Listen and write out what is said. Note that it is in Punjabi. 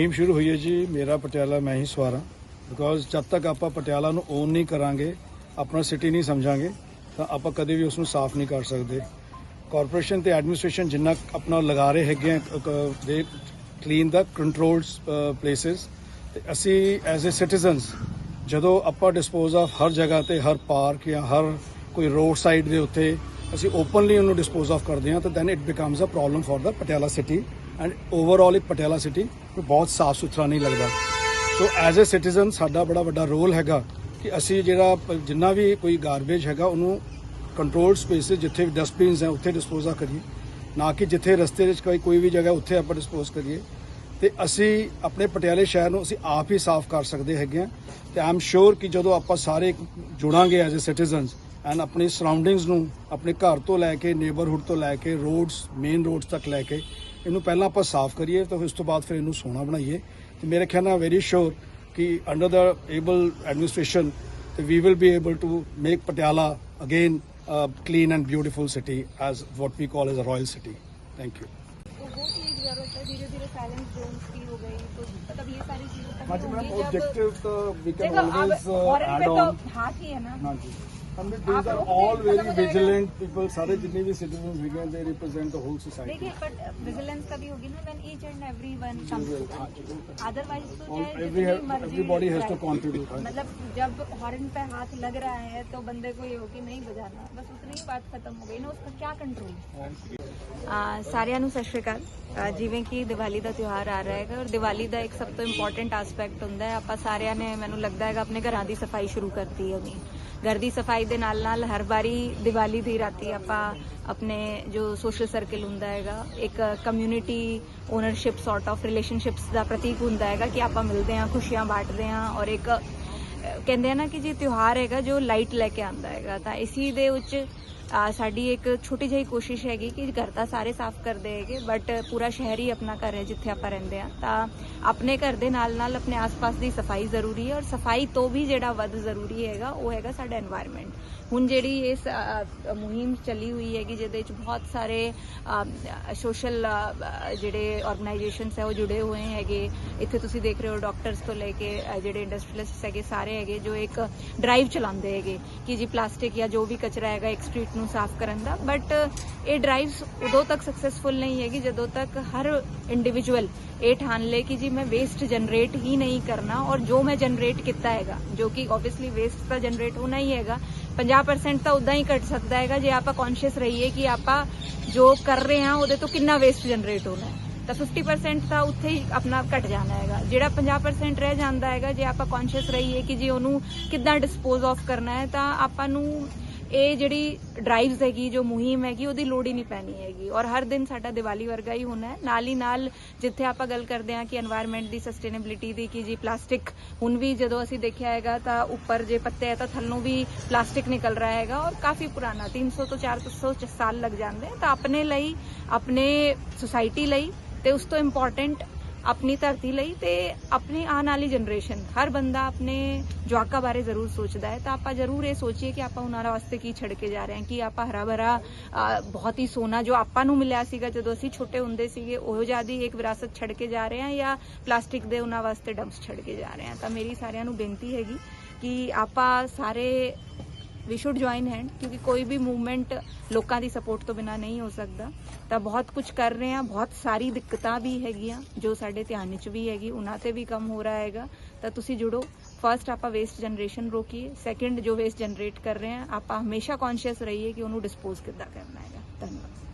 ਮੁਹਿੰਮ ਸ਼ੁਰੂ ਹੋਈ ਹੈ ਜੀ, ਮੇਰਾ ਪਟਿਆਲਾ, ਮੈਂ ਹੀ ਸਵਾਰਾਂ ਬਿਕੋਜ਼ ਜਦ ਤੱਕ ਆਪਾਂ ਪਟਿਆਲਾ ਨੂੰ ਓਨ ਨਹੀਂ ਕਰਾਂਗੇ, ਆਪਣਾ ਸਿਟੀ ਨਹੀਂ ਸਮਝਾਂਗੇ, ਤਾਂ ਆਪਾਂ ਕਦੇ ਵੀ ਉਸ ਨੂੰ ਸਾਫ਼ ਨਹੀਂ ਕਰ ਸਕਦੇ। ਕਾਰਪੋਰੇਸ਼ਨ ਤੇ ਐਡਮਿਨਿਸਟ੍ਰੇਸ਼ਨ ਜਿੰਨਾ ਆਪਣਾ ਲਗਾ ਰਹੇ ਹੈਗੇ ਦੇ ਕਲੀਨ ਦਾ ਕੰਟਰੋਲਸ ਪਲੇਸਸ ਤੇ ਅਸੀਂ ਐਜ਼ ਅ ਸਿਟੀਜ਼ਨਸ ਜਦੋਂ ਆਪਾਂ ਡਿਸਪੋਜ਼ ਆਫ ਹਰ ਜਗ੍ਹਾ ਤੇ, ਹਰ ਪਾਰਕ ਜਾਂ ਹਰ ਕੋਈ ਰੋਡ ਸਾਈਡ ਦੇ ਉੱਤੇ, ਅਸੀਂ ਓਪਨਲੀ ਉਹਨੂੰ ਡਿਸਪੋਜ਼ ਆਫ ਕਰਦੇ ਹਾਂ, ਤਾਂ then it becomes a problem for the Patiala city and overall ਇਹ ਪਟਿਆਲਾ ਸਿਟੀ ਬਹੁਤ ਸਾਫ਼ ਸੁਥਰਾ ਨਹੀਂ ਲੱਗਦਾ। ਸੋ ਐਜ਼ ਅ ਸਿਟੀਜ਼ਨ ਸਾਡਾ ਬੜਾ ਵੱਡਾ ਰੋਲ ਹੈਗਾ ਕਿ ਅਸੀਂ ਜਿਹੜਾ ਜਿੰਨਾ ਵੀ ਕੋਈ ਗਾਰਬੇਜ ਹੈਗਾ, ਉਹਨੂੰ ਕੰਟਰੋਲਡ ਸਪੇਸਿਸ ਜਿੱਥੇ ਵੀ ਡਸਟਬਿਨਸ ਹੈ, ਉੱਥੇ ਡਿਸਪੋਜ਼ਾ ਕਰੀਏ। ਨਾ ਕਿ ਜਿੱਥੇ ਰਸਤੇ ਵਿੱਚ ਕੋਈ ਕੋਈ ਵੀ ਜਗ੍ਹਾ ਉੱਥੇ ਆਪਾਂ ਡਿਸਪੋਜ਼ ਕਰੀਏ। ਤੇ ਅਸੀਂ ਆਪਣੇ ਪਟਿਆਲੇ ਸ਼ਹਿਰ ਨੂੰ ਅਸੀਂ ਆਪ ਹੀ ਸਾਫ਼ ਕਰ ਸਕਦੇ ਹੈਗੇ ਹਾਂ। ਤੇ ਆਮ ਸ਼ੋਰ ਕਿ ਜਦੋਂ ਆਪਾਂ ਸਾਰੇ ਜੁੜਾਂਗੇ ਐਜ਼ ਅ ਸਿਟੀਜ਼ਨਸ ਐਂਡ ਆਪਣੀ ਸਰਾਊਂਡਿੰਗਸ ਨੂੰ, ਆਪਣੇ ਘਰ ਤੋਂ ਲੈ ਕੇ ਨੇਬਰਹੁੱਡ ਤੋਂ ਲੈ ਕੇ ਰੋਡਸ ਮੇਨ ਰੋਡਸ ਤੱਕ ਲੈ ਕੇ ਇਹਨੂੰ ਪਹਿਲਾਂ ਆਪਾਂ ਸਾਫ਼ ਕਰੀਏ ਤਾਂ ਉਸ ਤੋਂ ਬਾਅਦ ਫਿਰ ਇਹਨੂੰ ਸੋਹਣਾ ਬਣਾਈਏ ਤੇ ਮੇਰੇ ਖਿਆਲ ਨਾਲ ਵੈਰੀ ਸ਼ੋਰ ਕਿ ਅੰਡਰ ਦਾ ਏਬਲ ਐਡਮਿਨਿਸਟ੍ਰੇਸ਼ਨ ਤੇ ਵੀ will be able to make Patiala again clean and beautiful city as what we call as a royal city thank you तो वो चीज जरूरत है धीरे धीरे साइलेंस जोन्स की हो गई तो मतलब ये सारी चीजें तभी हाँ जी मैम होंगी जब- ऑब्जेक्टिव तो we can देखो अब always uh, फॉरेन add पे तो on हाथ ही है ना हाँ जी हम आप these are लोग all भी very खत्म हो जाएगा। vigilant people सारे जितने भी citizens हैं they represent the whole society देखिए बट विजिलेंस का भी होगी ना when each and every one हाँ जी, बिल्कुल। अदरवाइज तो All- चाहे every- जितनी मर्जी everybody has to right. contribute, हाँ जी। मतलब जब हॉर्न पे हाथ लग रहा है तो बंदे को ये हो कि नहीं बजाना बस उतनी ही बात खत्म हो गई ना उसका क्या कंट्रोल ਆ, ਸਾਰਿਆਂ ਨੂੰ ਸਤਿ ਸ਼੍ਰੀ ਅਕਾਲ ਆ, ਜਿਵੇਂ ਕਿ ਦੀਵਾਲੀ ਦਾ ਤਿਉਹਾਰ ਆ ਰਿਹਾ ਹੈਗਾ ਔਰ ਦੀਵਾਲੀ ਦਾ ਇੱਕ ਸਭ ਤੋਂ ਇੰਪੋਰਟੈਂਟ ਐਸਪੈਕਟ ਹੁੰਦਾ ਹੈ ਆਪਾਂ ਸਾਰਿਆਂ ਨੇ ਮੈਨੂੰ ਲੱਗਦਾ ਹੈਗਾ ਆਪਣੇ ਘਰਾਂ ਦੀ ਸਫਾਈ ਸ਼ੁਰੂ ਕਰਤੀ ਹੋਣੀ ਘਰ ਦੀ ਸਫ਼ਾਈ ਦੇ ਨਾਲ ਨਾਲ ਹਰ ਵਾਰੀ ਦੀਵਾਲੀ ਦੀ ਰਾਤੀ ਆਪਾਂ ਆਪਣੇ ਜੋ ਸੋਸ਼ਲ ਸਰਕਲ ਹੁੰਦਾ ਹੈਗਾ, ਇੱਕ community ownership sort of relationships ਦਾ ਪ੍ਰਤੀਕ ਹੁੰਦਾ ਹੈਗਾ ਕਿ ਆਪਾਂ ਮਿਲਦੇ ਹਾਂ, ਖੁਸ਼ੀਆਂ ਬਾਟਦੇ ਹਾਂ ਔਰ ਇੱਕ ਕਹਿੰਦੇ ਆ ਨਾ ਕਿ ਜੇ ਤਿਉਹਾਰ ਹੈਗਾ ਜੋ ਲਾਈਟ ਲੈ ਕੇ ਆਂਦਾ ਹੈਗਾ ਤਾਂ ਇਸੀ ਦੇ ਵਿੱਚ ਸਾਡੀ ਇੱਕ ਛੋਟੀ ਜਿਹੀ ਕੋਸ਼ਿਸ਼ ਹੈਗੀ ਕਿ ਘਰ ਤਾਂ ਸਾਰੇ ਸਾਫ਼ ਕਰਦੇ ਹੈਗੇ ਬਟ ਪੂਰਾ ਸ਼ਹਿਰ ਹੀ ਆਪਣਾ ਘਰ ਹੈ ਜਿੱਥੇ ਆਪਾਂ ਰਹਿੰਦੇ ਆ ਤਾਂ ਆਪਣੇ ਘਰ ਦੇ ਨਾਲ ਨਾਲ ਆਪਣੇ ਆਸ-ਪਾਸ ਦੀ ਸਫ਼ਾਈ ਜ਼ਰੂਰੀ ਹੈ ਔਰ ਸਫ਼ਾਈ ਤੋਂ ਵੀ ਜਿਹੜਾ ਵੱਧ ਜ਼ਰੂਰੀ ਹੈਗਾ, ਉਹ ਹੈਗਾ ਸਾਡਾ এনवायरमेंट ਹੁਣ ਜਿਹੜੀ ਇਸ ਮੁਹਿੰਮ ਚੱਲੀ ਹੋਈ ਹੈਗੀ ਜਿਹਦੇ ਵਿੱਚ ਬਹੁਤ ਸਾਰੇ ਸੋਸ਼ਲ ਜਿਹੜੇ ਆਰਗੇਨਾਈਜੇਸ਼ਨਸ ਹੈ ਉਹ ਜੁੜੇ ਹੋਏ ਹੈਗੇ। ਇੱਥੇ ਤੁਸੀਂ ਦੇਖ ਰਹੇ ਹੋ ਡਾਕਟਰਸ ਤੋਂ ਲੈ ਕੇ ਜਿਹੜੇ ਇੰਡਸਟਰੀਅਲਿਸਟਸ ਹੈਗੇ, ਸਾਰੇ ਹੈਗੇ ਜੋ ਇੱਕ ਡਰਾਈਵ ਚਲਾਉਂਦੇ ਹੈਗੇ ਕਿ ਜੀ ਪਲਾਸਟਿਕ ਜਾਂ ਜੋ ਵੀ ਕਚਰਾ ਹੈਗਾ, ਇੱਕ ਸਟਰੀਟ ਨੂੰ ਸਾਫ਼ ਕਰਨ ਦਾ ਬਟ ਇਹ ਡਰਾਈਵਸ ਉਦੋਂ ਤੱਕ ਸਕਸੈਸਫੁਲ ਨਹੀਂ ਹੈਗੀ, ਜਦੋਂ ਤੱਕ ਹਰ ਇੰਡੀਵਿਜੂਅਲ ਇਹ ਠਾਣ ਲੇ ਕਿ ਜੀ ਮੈਂ ਵੇਸਟ ਜਨਰੇਟ ਹੀ ਨਹੀਂ ਕਰਨਾ ਔਰ ਜੋ ਮੈਂ ਜਨਰੇਟ ਕੀਤਾ ਹੈਗਾ, ਜੋ ਕਿ ਆਬਵੀਅਸਲੀ ਵੇਸਟ ਤਾਂ ਜਨਰੇਟ ਹੋਣਾ ਹੀ ਹੈਗਾ 50% ਤਾਂ ਉਦਾਂ ਹੀ ਘਟ ਸਕਦਾ ਹੈਗਾ, ਜੇ ਆਪਾਂ ਕੌਨਸ਼ੀਅਸ ਰਹੀਏ ਕਿ ਆਪਾਂ ਜੋ ਕਰ ਰਹੇ ਹਾਂ ਉਹਦੇ ਤੋਂ ਕਿੰਨਾ ਵੇਸਟ ਜਨਰੇਟ ਹੋਣਾ ਹੈ, ਤਾਂ 50% ਤਾਂ ਉੱਥੇ ਹੀ ਆਪਣਾ ਘਟ ਜਾਣਾ ਹੈਗਾ, ਜਿਹੜਾ 50% ਰਹਿ ਜਾਂਦਾ ਹੈਗਾ, ਜੇ ਆਪਾਂ ਕੌਨਸ਼ੀਅਸ ਰਹੀਏ ਕਿ ਜੇ ਉਹਨੂੰ ਕਿੱਦਾਂ ਡਿਸਪੋਜ਼ ਆਫ ਕਰਨਾ ਹੈ, ਤਾਂ ਆਪਾਂ ਨੂੰ ਇਹ ਜਿਹੜੀ ਡਰਾਈਵਸ ਹੈਗੀ, ਜੋ ਮੁਹਿੰਮ ਹੈਗੀ, ਉਹਦੀ ਲੋੜ ਹੀ ਨਹੀਂ ਪੈਣੀ ਹੈਗੀ। ਔਰ ਹਰ ਦਿਨ ਸਾਡਾ ਦੀਵਾਲੀ ਵਰਗਾ ਹੀ ਹੋਣਾ ਹੈ। ਨਾਲ ਹੀ ਨਾਲ ਜਿੱਥੇ ਆਪਾਂ ਗੱਲ ਕਰਦੇ ਹਾਂ ਕਿ এনवायरमेंट ਦੀ ਸਸਟੇਨੇਬਿਲਿਟੀ ਦੀ, ਕਿ ਜੀ ਪਲਾਸਟਿਕ ਹੁਣ ਵੀ ਜਦੋਂ ਅਸੀਂ ਦੇਖਿਆ ਹੈਗਾ ਤਾਂ ਉੱਪਰ ਜੇ ਪੱਤੇ ਹੈ ਤਾਂ ਥੱਲੋਂ ਵੀ ਪਲਾਸਟਿਕ ਨਿਕਲ ਰਿਹਾ ਹੈਗਾ। ਔਰ ਕਾਫੀ ਪੁਰਾਣਾ 300 ਤੋਂ 400 ਸਾਲ ਲੱਗ ਜਾਂਦੇ ਤਾਂ ਆਪਣੇ ਲਈ, ਆਪਣੇ ਸੁਸਾਇਟੀ ਲਈ ਤੇ ਉਸ ਤੋਂ ਇੰਪੋਰਟੈਂਟ ਆਪਣੀ ਧਰਤੀ ਲਈ ਤੇ ਆਪਣੀ ਆਉਣ ਵਾਲੀ ਜਨਰੇਸ਼ਨ ਹਰ ਬੰਦਾ ਆਪਣੇ ਜਵਾਕਾਂ ਬਾਰੇ ਜ਼ਰੂਰ ਸੋਚਦਾ ਹੈ। ਤਾਂ ਆਪਾਂ ਜ਼ਰੂਰ ਇਹ ਸੋਚੀਏ ਕਿ ਆਪਾਂ ਉਹਨਾਂ ਵਾਸਤੇ ਕੀ ਛੱਡ ਕੇ ਜਾ ਰਹੇ ਹਾਂ। ਕਿ ਆਪਾਂ ਹਰਾ ਭਰਾ ਬਹੁਤ ਹੀ ਸੋਨਾ ਜੋ ਆਪਾਂ ਨੂੰ ਮਿਲਿਆ ਸੀਗਾ, ਜਦੋਂ ਅਸੀਂ ਛੋਟੇ ਹੁੰਦੇ ਸੀਗੇ, ਉਹੋ ਜਿਆਦੀ ਇੱਕ ਵਿਰਾਸਤ ਛੱਡ ਕੇ ਜਾ ਰਹੇ ਹਾਂ ਜਾਂ ਪਲਾਸਟਿਕ ਦੇ ਉਹਨਾਂ ਵਾਸਤੇ ਡੰਪਸ ਛੱਡ ਕੇ ਜਾ ਰਹੇ ਹਾਂ। ਤਾਂ ਮੇਰੀ ਸਾਰਿਆਂ ਨੂੰ ਬੇਨਤੀ ਹੈਗੀ ਕਿ ਆਪਾਂ ਸਾਰੇ ਵੀ ਸ਼ੁੱਡ ਜੁਆਇਨ ਹੈਂਡ ਕਿਉਂਕਿ ਕੋਈ ਵੀ ਮੂਵਮੈਂਟ ਲੋਕਾਂ ਦੀ ਸਪੋਰਟ ਤੋਂ ਬਿਨਾ ਨਹੀਂ ਹੋ ਸਕਦਾ ਤਾਂ ਬਹੁਤ ਕੁਝ ਕਰ ਰਹੇ ਹਾਂ ਬਹੁਤ ਸਾਰੀ ਦਿੱਕਤਾਂ ਵੀ ਹੈਗੀਆਂ ਜੋ ਸਾਡੇ ਧਿਆਨ ਵਿੱਚ ਵੀ ਹੈਗੀ ਉਹਨਾਂ ਤੇ ਵੀ ਕੰਮ ਹੋ ਰਿਹਾ ਹੈਗਾ ਤਾਂ ਤੁਸੀਂ ਜੁੜੋ ਫਰਸਟ ਆਪਾਂ ਵੇਸਟ ਜਨਰੇਸ਼ਨ ਰੋਕੀਏ ਸੈਕੰਡ ਜੋ ਵੇਸਟ ਜਨਰੇਟ ਕਰ ਰਹੇ ਹਾਂ ਆਪਾਂ ਹਮੇਸ਼ਾ ਕੌਨਸ਼ੀਅਸ ਰਹੀਏ ਕਿ ਉਹਨੂੰ ਡਿਸਪੋਜ਼ ਕਿੱਦਾਂ ਕਰਨਾ ਹੈਗਾ ਧੰਨਵਾਦ